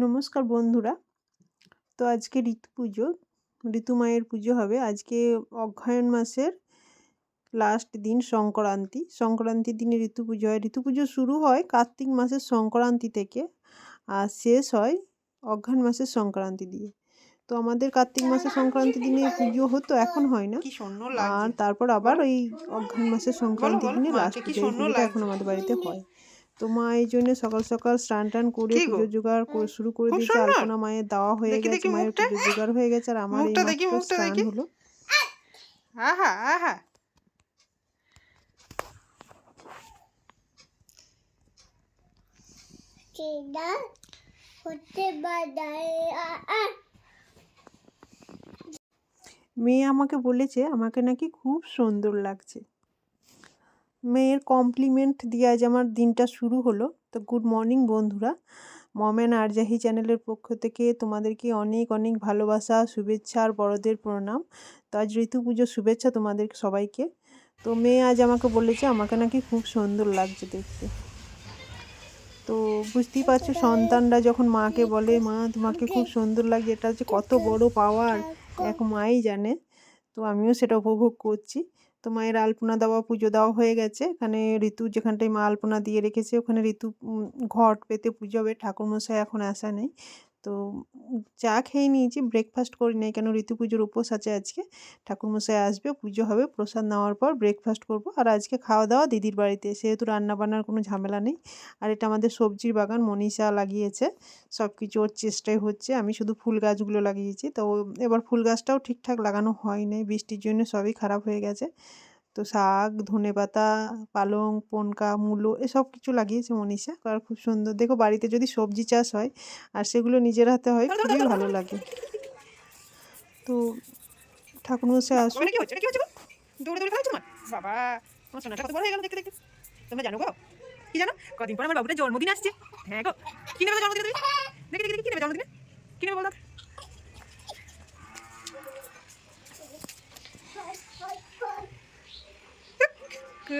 নমস্কার বন্ধুরা। তো আজকে ঋতু পুজো ঋতু মায়ের পুজো হবে। আজকে অগ্রহায়ণ মাসের লাস্ট দিন সংক্রান্তি। সংক্রান্তির দিনে ঋতু পুজো হয়। ঋতু পুজো শুরু হয় কার্তিক মাসের সংক্রান্তি থেকে আর শেষ হয় অগ্রহায়ণ মাসের সংক্রান্তি দিয়ে। তো আমাদের কার্তিক মাসের সংক্রান্তি দিনে পুজো হতো এখন হয় না। আর তারপর আবার ওই অগ্রহায়ণ মাসের সংক্রান্তি দিনে লাস্ট পুজো এখন আমাদের বাড়িতে হয়। তো মা এই জন্য সকাল সকাল স্নান টান করে পুজো জোগাড় করে শুরু করে দিয়েছে। আলপনা মায়ের দেওয়া হয়ে গেছে মায়ের পুজো জোগাড় হয়ে গেছে আর আমার এই মাত্র স্নান হলো। আহা আহা। মেয়ে আমাকে বলেছে আমাকে নাকি খুব সুন্দর লাগছে। মেয়ের কমপ্লিমেন্ট দিয়ে আজ আমার দিনটা শুরু হলো। তো গুড মর্নিং বন্ধুরা। মমেন আরজাহি চ্যানেলের পক্ষ থেকে তোমাদেরকে অনেক অনেক ভালোবাসা, শুভেচ্ছা আর বড়দের প্রণাম। তো আজ ঋতু পুজোর শুভেচ্ছা তোমাদের সবাইকে। তো মেয়ে আজ আমাকে বলেছে, আমাকে নাকি খুব সুন্দর লাগছে দেখতে। তো বুঝতেই পারছ, সন্তানরা যখন মাকে বলে, মা, তোমাকে খুব সুন্দর লাগছে, এটা হচ্ছে কত বড় পাওয়ার এক মাই জানে। তো আমিও সেটা উপভোগ করছি। তো মায়ের আলপনা দেওয়া, পুজো দেওয়া হয়ে গেছে। এখানে ঋতু যেখানটায় মা আলপনা দিয়ে রেখেছে, ওখানে ঋতু ঘট পেতে পুজো হবে। ঠাকুরমশাই এখন আসা নেই। তো চা খেয়ে নিয়েছি ব্রেকফাস্ট করি নাই কেন? ঋতু পুজোর উপোস আছে আজকে। ঠাকুরমশাই আসবে, পুজো হবে, প্রসাদ নেওয়ার পর ব্রেকফাস্ট করব। আর আজকে খাওয়া দাওয়া দিদির বাড়িতে, সেহেতু রান্না বান্নার কোনো ঝামেলা নেই। আর এটা আমাদের সবজির বাগান, মনীষা লাগিয়েছে। সব কিছু ওর চেষ্টাই হচ্ছে। আমি শুধু ফুল গাছগুলো লাগিয়েছি। তো এবার ফুল গাছটাও ঠিকঠাক লাগানো হয়নি। বৃষ্টির জন্য সবই খারাপ হয়ে গেছে। তো শাক ধনেপাতা পালং পনকা মূলো এসব কিছু লাগিয়েছে মনীষা। আর খুব সুন্দর। দেখো বাড়িতে যদি সবজি চাষ হয় আর সেগুলো নিজের হাতে হয় খুবই ভালো লাগে। তো ঠাকুরমশাই আসুন। বাবা আমার সোনাটা কত বড় হয়ে গেল দেখতে দেখতে। তোমরা জানো গো? কি জানো? কদিন পর আমার বাবুটার জন্মদিন আসছে। হ্যাঁ গো। কি নেবে জন্মদিনে তুমি? দেখি দেখি দেখি কি নেবে জন্মদিনে? কি নেবে বলো তো?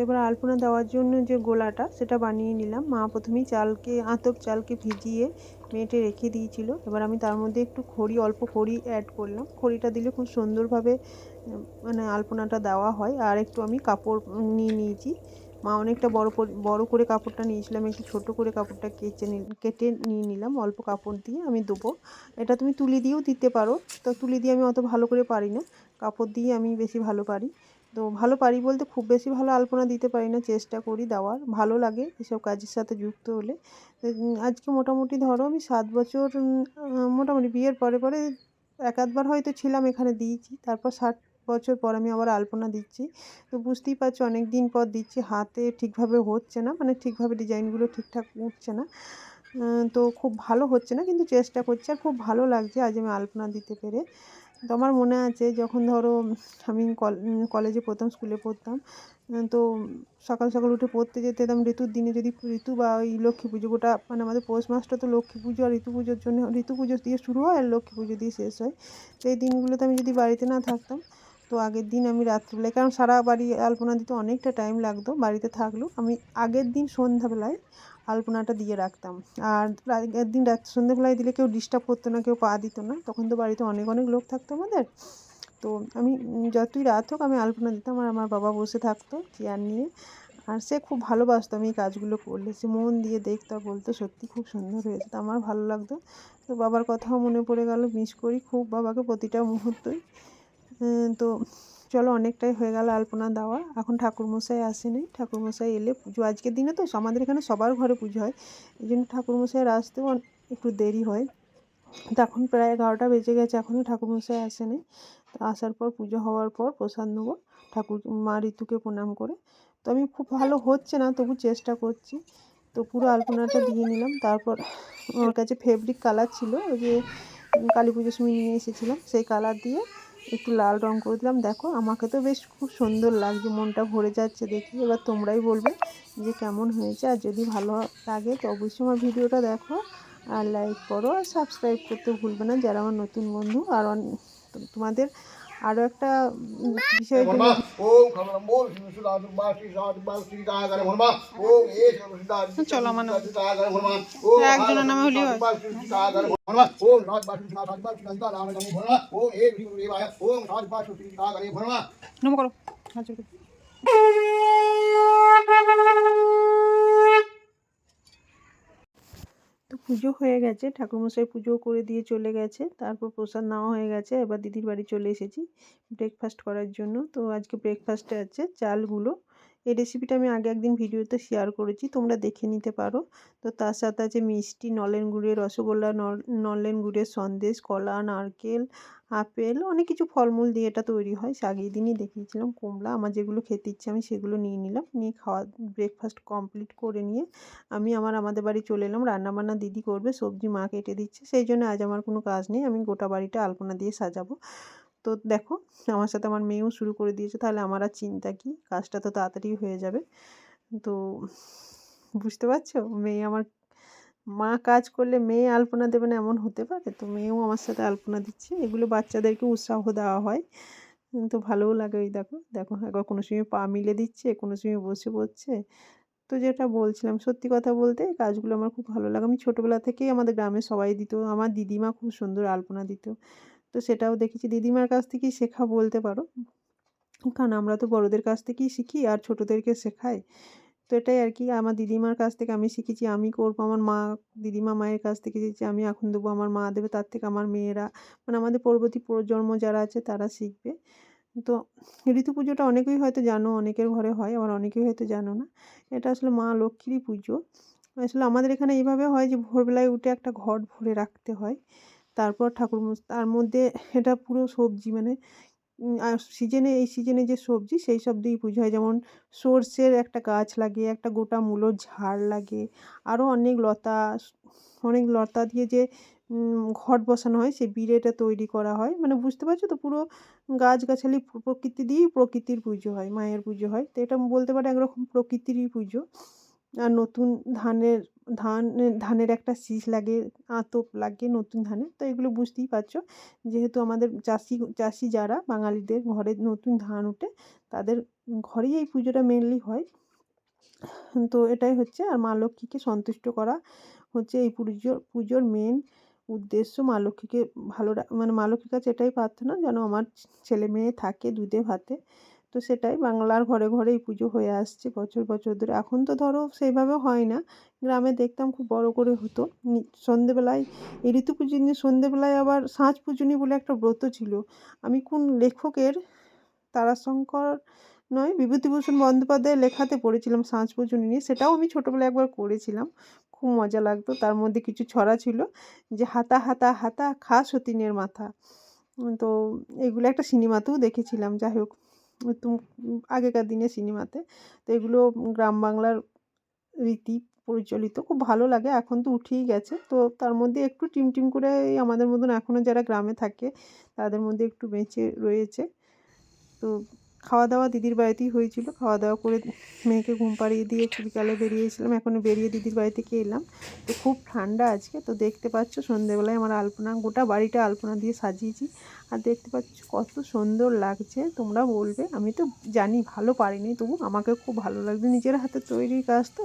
এবার আলপনা দেওয়ার জন্য যে গোলাটা, সেটা বানিয়ে নিলাম। মা প্রথমেই চালকে, আতপ চালকে ভিজিয়ে মেটে রেখে দিয়েছিল। এবার আমি তার মধ্যে একটু খড়ি, অল্প খড়ি অ্যাড করলাম। খড়িটা দিলে খুব সুন্দরভাবে মানে আলপনাটা দেওয়া হয়। আর একটু আমি কাপড় নিয়ে নিয়েছি। মা অনেকটা বড় বড় করে কাপড়টা নিয়েছিলাম, একটু ছোট করে কাপড়টা কেচে কেটে নিয়ে নিলাম, অল্প কাপড় দিয়ে আমি দেবো এটা তুমি তুলি দিয়েও দিতে পারো, তো তুলি দিয়ে আমি অত ভালো করে পারি না। কাপড় দিয়ে আমি বেশি ভালো পারি। তো ভালো পারি বলতে খুব বেশি ভালো আলপনা দিতে পারি না, চেষ্টা করি দেওয়ার। ভালো লাগে এসব কাজের সাথে যুক্ত হলে। আজকে মোটামুটি ধরো আমি সাত বছর মোটামুটি বিয়ের পরে পরে এক আধবার হয়তো ছিলাম এখানে দিয়েছি, তারপর ষাট বছর পর আমি আবার আলপনা দিচ্ছি। তো বুঝতেই পারছ অনেক দিন পর দিচ্ছি, হাতে ঠিকভাবে হচ্ছে না মানে ঠিকভাবে ডিজাইনগুলো ঠিকঠাক উঠছে না। তো খুব ভালো হচ্ছে না, কিন্তু চেষ্টা করছি আর খুব ভালো লাগছে আজ আমি আলপনা দিতে পেরে। তো আমার মনে আছে যখন ধরো আমি কল- কলেজে পড়তাম, স্কুলে পড়তাম তো সকাল সকাল উঠে পড়তে যেতে যেতাম, ঋতুর দিনে যদি ঋতু বা ওই লক্ষ্মী পুজো, গোটা মানে আমাদের পৌষ মাসটা তো লক্ষ্মী পুজো আর ঋতু পুজোর জন্য, ঋতু পুজো দিয়ে শুরু হয় আর লক্ষ্মী পুজো দিয়ে শেষ হয়। এই দিনগুলোতে আমি যদি বাড়িতে না থাকতাম তো আগের দিন আমি রাত্রিবেলায়, কারণ সারা বাড়ি আলপনা দিতে অনেকটা টাইম লাগতো বাড়িতে থাকলেও, আমি আগের দিন সন্ধ্যাবেলায় আলপনাটা দিয়ে রাখতাম। আর আগের দিন রাত সন্ধ্যেবেলায় দিলে কেউ ডিস্টার্ব করতো না, কেউ পা দিত না, তখন তো বাড়িতে অনেক অনেক লোক থাকতো আমাদের। তো আমি যতই রাত হোক আমি আলপনা দিতাম আর আমার বাবা বসে থাকতো চেয়ার নিয়ে। আর সে খুব ভালোবাসতো আমি এই কাজগুলো করলে, সে মন দিয়ে দেখতো আর বলতো, সত্যি খুব সুন্দর হয়েছে, তো আমার ভালো লাগতো। তো বাবার কথাও মনে পড়ে গেল, মিস করি, খুব বাবাকে প্রতিটা মুহূর্তই। তো চলো অনেকটাই হয়ে গেল আলপনা দেওয়া। এখন ঠাকুরমশাই আসেনি। ঠাকুরমশাই এলে পুজো। আজকের দিনে তো আমাদের এখানে সবার ঘরে পুজো হয়। এই জন্য ঠাকুরমশাইয়ের আসতেও একটু দেরি হয়। তো এখন প্রায় এগারোটা বেজে গেছে। এখনও ঠাকুরমশাই আসেনি। তো আসার পর পুজো হওয়ার পর প্রসাদ নেব ঠাকুর মা ঋতুকে প্রণাম করে। তো আমি খুব ভালো হচ্ছে না, তবু চেষ্টা করছি। তো পুরো আলপনাটা দিয়ে নিলাম। তারপর আমার কাছে ফেব্রিক কালার ছিল। ওই যে কালী পুজোর সময় নিয়ে এসেছিলাম। সেই কালার দিয়ে একটু লাল রং করে দিলাম। দেখো, আমাকে তো বেশ খুব সুন্দর লাগছে, মনটা ভরে যাচ্ছে দেখি। এবার তোমরাই বলবে যে কেমন হয়েছে, আর যদি ভালো লাগে তো অবশ্যই আমার ভিডিওটা দেখো। আর লাইক করো, আর সাবস্ক্রাইব করতে ভুলবে না, যারা আমার নতুন বন্ধু। আর তোমাদের আরও একটা বিষয় চলো আমার নাম। একজনের নামে হলেই হয়। বাসি গাগরে হনুমা পুজো হয়ে গেছে। ঠাকুরমশাই পুজো করে দিয়ে চলে গেছে। তারপর প্রসাদ নেওয়া হয়ে গেছে। এবার দিদির বাড়ি চলে এসেছি। ব্রেকফাস্ট করার জন্য। তো আজকে ব্রেকফাস্টে আছে চালগুলো। এই রেসিপিটা আমি আগে একদিন ভিডিওতে শেয়ার করেছি, তোমরা দেখে নিতে পারো। তো তার সাথে আছে মিষ্টি, নলেন গুড়ের রসগোল্লা, নল- নলেন গুড়ের সন্দেশ, কলা, নারকেল, আপেল, অনেক কিছু ফলমূল দিয়ে এটা তৈরি হয়। সে আগের দিনই দেখিয়েছিলাম কমলা আমার যেগুলো খেতে ইচ্ছে, আমি সেগুলো নিয়ে নিলাম। নিয়ে খাওয়া ব্রেকফাস্ট কমপ্লিট করে নিয়ে আমি আমার, আমাদের বাড়ি চলে এলাম, রান্নাবান্না দিদি করবে, সবজি মা কেটে দিচ্ছে, সেই জন্য আজ আমার কোনো কাজ নেই, আমি গোটা বাড়িটা আলপনা দিয়ে সাজাবো। তো দেখো, আমার সাথে আমার মেয়েও শুরু করে দিয়েছে, তাহলে আমার আর চিন্তা কি? কাজটা তো তাড়াতাড়ি হয়ে যাবে। তো বুঝতে পারছ? মেয়ে আমার, মা কাজ করলে মেয়ে আলপনা দেবে না এমন হতে পারে? তো মেয়েও আমার সাথে আলপনা দিচ্ছে। এগুলো বাচ্চাদেরকে উৎসাহ দেওয়া হয়। তো ভালোও লাগে ওই দেখো। দেখো, একবার কোনো সময় পা মিলে দিচ্ছে, কোনো সময় বসে পড়ছে। তো যেটা বলছিলাম, সত্যি কথা বলতে কাজগুলো আমার খুব ভালো লাগে। আমি ছোটোবেলা থেকেই আমাদের গ্রামে সবাই দিত, আমার দিদিমা খুব সুন্দর আলপনা দিত। তো সেটাও দেখেছি। দিদিমার কাছ থেকেই শেখা বলতে পারো। কারণ আমরা তো বড়দের কাছ থেকেই শিখি আর ছোটোদেরকে শেখাই। তো এটাই আর কি। আমার দিদিমার কাছ থেকে আমি শিখেছি, আমি করব। আমার মা, দিদিমা মায়ের কাছ থেকে শিখেছি, আমি এখন দেবো আমার মা দেবে, তার থেকে আমার মেয়েরা। মানে আমাদের পরবর্তী প্রজন্ম যারা আছে তারা শিখবে। তো ঋতু পুজোটা অনেকেই হয়তো জানো, অনেকের ঘরে হয়, আবার অনেকেই হয়তো জানো না। এটা আসলে মা লক্ষ্মীরই পুজো। আসলে আমাদের এখানে এইভাবে হয় যে ভোরবেলায় উঠে একটা ঘট ভরে রাখতে হয়। তারপর ঠাকুর তার মধ্যে এটা পুরো সবজি মানে আর সিজনে এই সিজনে যে সবজি, সেই সব দিয়েই পুজো হয়। যেমন সর্ষের একটা গাছ লাগে, একটা গোটা মূলোর ঝাড় লাগে আরও অনেক লতা অনেক লতা দিয়ে যে ঘট বসানো হয়, সেই বিড়েটা তৈরি করা হয়। মানে বুঝতে পারছ তো, পুরো গাছগাছালি প্র- প্রকৃতি দিয়েই প্রকৃতির পুজো হয়, মায়ের পুজো হয়। তো এটা বলতে পারে একরকম প্রকৃতিরই পুজো। আর নতুন ধানের, ধান, ধানের একটা শীষ লাগে, আতপ লাগে নতুন ধানে। তো এগুলো বুঝতেই পারছ। যেহেতু আমাদের চাষি চাষি যারা বাঙালিদের ঘরে নতুন ধান ওঠে, তাদের ঘরেই এই পুজোটা মেনলি হয়। তো এটাই হচ্ছে, আর মা লক্ষ্মীকে সন্তুষ্ট করা হচ্ছে এই পুজোর পুজোর মেন উদ্দেশ্য। মা লক্ষ্মীকে ভালো মানে মা লক্ষ্মীর কাছে এটাই প্রার্থনা, যেন আমার ছেলে মেয়ে থাকে দুধে ভাতে। তো সেটাই বাংলার ঘরে ঘরে এই পুজো হয়ে আসছে বছর বছর ধরে। এখন তো ধরো সেইভাবে হয় না। গ্রামে দেখতাম খুব বড় করে হতো। সন্ধেবেলায় এই ঋতু দিন সন্ধেবেলায় আবার সাঁঝ পূজনী বলে একটা ব্রত ছিল। আমি কোন লেখকের, তারাশঙ্কর নয়, বিভূতিভূষণ বন্দ্যোপাধ্যায়ের লেখাতে পড়েছিলাম সাঁঝ পূজনী নিয়ে। সেটাও আমি ছোটোবেলায় একবার করেছিলাম। খুব মজা লাগতো। তার মধ্যে কিছু ছড়া ছিল যে হাতা হাতা হাতা, খা সতীনের মাথা। তো এগুলো একটা সিনেমাতেও দেখেছিলাম। যাই হোক আগেকার দিনে সিনেমাতে। তো এগুলো গ্রাম বাংলার রীতি পরিচালিত। খুব ভালো লাগে, এখন তো উঠেই গেছে। তো তার মধ্যে একটু টিম টিম করে আমাদের মতন এখনও যারা গ্রামে থাকে, তাদের মধ্যে একটু বেঁচে রয়েছে। তো খাওয়া দাওয়া দিদির বাড়িতেই হয়েছিল। খাওয়া দাওয়া করে মেয়েকে ঘুম পাড়িয়ে দিয়ে একটু বিকালে বেরিয়েছিলাম এখন বেরিয়ে দিদির বাড়ি থেকে এলাম। তো খুব ঠান্ডা আজকে। তো দেখতে পাচ্ছ, সন্ধেবেলায় আমার আলপনা, গোটা বাড়িটা আলপনা দিয়ে সাজিয়েছি। আর দেখতে পাচ্ছ কত সুন্দর লাগছে। তোমরা বলবে, আমি তো জানি ভালো পারিনি, তবু আমাকে খুব ভালো লাগছে। নিজের হাতে তৈরি কাজ তো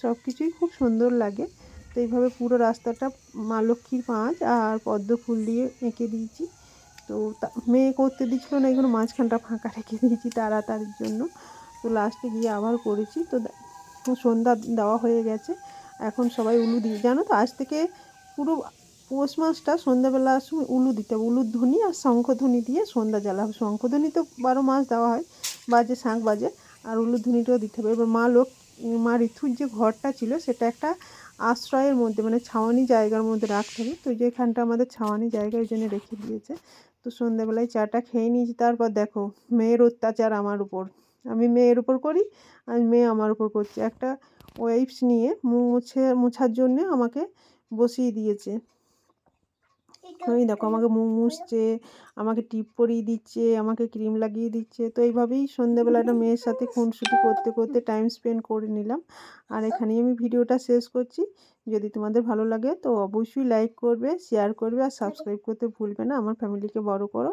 সব কিছুই খুব সুন্দর লাগে। তো এইভাবে পুরো রাস্তাটা মা লক্ষ্মীর পাঁচ আর পদ্ম ফুল দিয়ে এঁকে দিয়েছি। তো মেয়ে করতে দিচ্ছিল না এগুলো মাঝখানটা ফাঁকা রেখে দিয়েছি তাড়াতাড়ির জন্য। তো লাস্টে গিয়ে আবার করেছি। তো সন্ধ্যা দেওয়া হয়ে গেছে। এখন সবাই উলু দিয়ে, জানো তো, আজ থেকে পুরো পৌষ মাসটা সন্ধ্যাবেলার সময় উলু দিতে হবে। উলুর ধ্বনি আর শঙ্খধ্বনি দিয়ে সন্ধ্যা জ্বালা হবে। শঙ্খধ্বনি তো বারো মাস দেওয়া হয়, বাজে, শাঁখ বাজে, আর উলুর ধ্বনিটাও দিতে হবে। এবার মা লোক, মা ঋতুর যে ঘরটা ছিল, সেটা একটা আশ্রয়ের মধ্যে মানে ছাওয়ানি জায়গার মধ্যে রাখতে হবে। তো যেখানটা আমাদের ছাওয়ানি জায়গা, ওই জন্য রেখে দিয়েছে। তো সন্ধ্যাবেলায় চাটা খেয়ে নিয়েছি। তারপর দেখো, মেয়ের অত্যাচার আমার উপর। আমি মেয়ের উপর করি, আর মেয়ে আমার উপর করছে। একটা ওয়াইপস নিয়ে মুছে মোছার জন্যে আমাকে বসিয়ে দিয়েছে। ওই দেখো আমাকে মুখ মুছছে আমাকে টিপ পরিয়ে দিচ্ছে, আমাকে ক্রিম লাগিয়ে দিচ্ছে। তো এইভাবেই সন্ধ্যেবেলাটা মেয়ের সাথে খুনসুটি করতে করতে টাইম স্পেন্ড করে নিলাম। আর এখানেই আমি ভিডিওটা শেষ করছি। যদি তোমাদের ভালো লাগে তো অবশ্যই লাইক করবে শেয়ার করবে আর সাবস্ক্রাইব করতে ভুলবে না। আমার ফ্যামিলিকে বড় করো।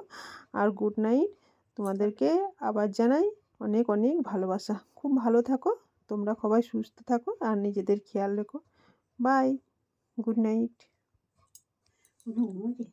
আর গুড নাইট তোমাদেরকে আবার জানাই অনেক অনেক ভালোবাসা। খুব ভালো থাকো। তোমরা সবাই সুস্থ থাকো আর নিজেদের খেয়াল রেখো। Bye good night воно моє.